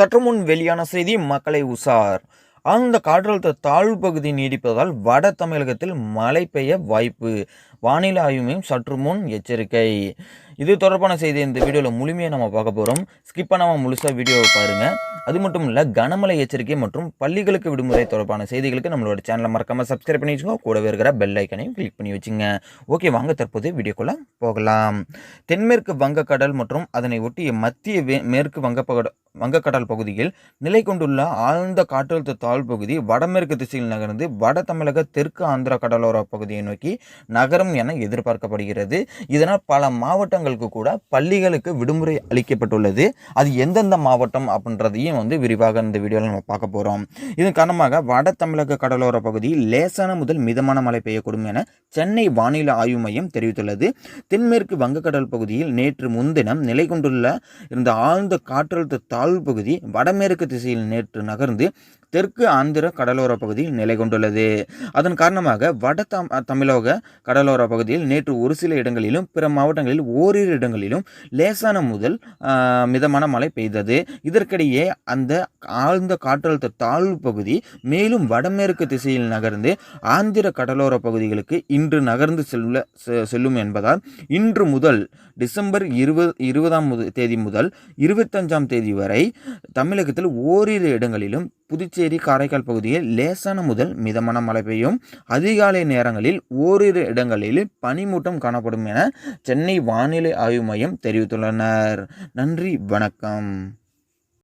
சற்று முன் வெளியான செய்தி மக்களை உசார் ஆழ்ந்த காற்றழுத்த தாழ்வு பகுதி நீடிப்பதால் வட தமிழகத்தில் மழை பெய்ய வாய்ப்பு. வானிலை ஆய்வு மையம் சற்று முன் எச்சரிக்கை. இது தொடர்பான செய்தி இந்த வீடியோவில் முழுமையாக நம்ம பார்க்க போகிறோம் ஸ்கிப் பண்ணாமல் முழுசாக வீடியோவை பாருங்கள் அது மட்டும் இல்லை கனமழை எச்சரிக்கை மற்றும் பள்ளிகளுக்கு விடுமுறை தொடர்பான செய்திகளுக்கு நம்மளோட சேனலை மறக்காமல் சப்ஸ்கிரைப் பண்ணி வச்சுக்கோங்க. கூடவே இருக்கிற பெல் ஐக்கனையும் கிளிக் பண்ணி வச்சுங்க. ஓகே வாங்க தற்போது வீடியோக்குள்ளே போகலாம். தென்மேற்கு வங்கக்கடல் மற்றும் அதனை ஒட்டிய மத்திய மேற்கு வங்கப்பகடல் வங்கக்கடல் பகுதியில் நிலை கொண்டுள்ள ஆழ்ந்த காற்றழுத்த தாழ்வு பகுதி வடமேற்கு திசையில் நகர்ந்து வட தமிழக தெற்கு ஆந்திரா கடலோர பகுதியை நோக்கி நகரும் என எதிர்பார்க்கப்படுகிறது. இதனால் பல மாவட்டங்களுக்கு கூட பள்ளிகளுக்கு விடுமுறை அளிக்கப்பட்டுள்ளது. அது எந்தெந்த மாவட்டம் அப்படின்றதையும் வந்து விரிவாக இந்த வீடியோவில் நம்ம பார்க்க போகிறோம் இதன் காரணமாக வட தமிழக கடலோர பகுதியில் லேசான முதல் மிதமான மழை பெய்யக்கூடும் என சென்னை வானிலை ஆய்வு மையம் தெரிவித்துள்ளது. தென்மேற்கு வங்கக்கடல் பகுதியில் நேற்று முன்தினம் நிலை கொண்டுள்ள இருந்த ஆழ்ந்த காற்றழுத்த தாழ்வு பகுதி வடமேற்கு திசையில் நேற்று நகர்ந்து தெற்கு ஆந்திர கடலோர பகுதியில் நிலை கொண்டுள்ளது. அதன் காரணமாக வட தம் தமிழக கடலோர பகுதியில் நேற்று ஒரு சில இடங்களிலும் பிற மாவட்டங்களில் ஓரிரு இடங்களிலும் லேசான முதல் மிதமான மழை பெய்தது. இதற்கிடையே அந்த ஆழ்ந்த காற்றழுத்த தாழ்வு பகுதி மேலும் வடமேற்கு திசையில் நகர்ந்து ஆந்திர கடலோர பகுதிகளுக்கு இன்று நகர்ந்து செல்ல செ- செல்லும் என்பதால் இன்று முதல் டிசம்பர் இருபது இருபதாம் தேதி முதல் இருபத்தஞ்சாம் தேதி வரை தமிழகத்தில் ஓரிரு இடங்களிலும் புதுச்சேரி காரைக்கால் பகுதியில் லேசான முதல் மிதமான மழை பெய்யும். அதிகாலை நேரங்களில் ஓரிரு இடங்களில் பனிமூட்டம் காணப்படும் என சென்னை வானிலை ஆய்வு மையம் தெரிவித்துள்ளனர். நன்றி வணக்கம்.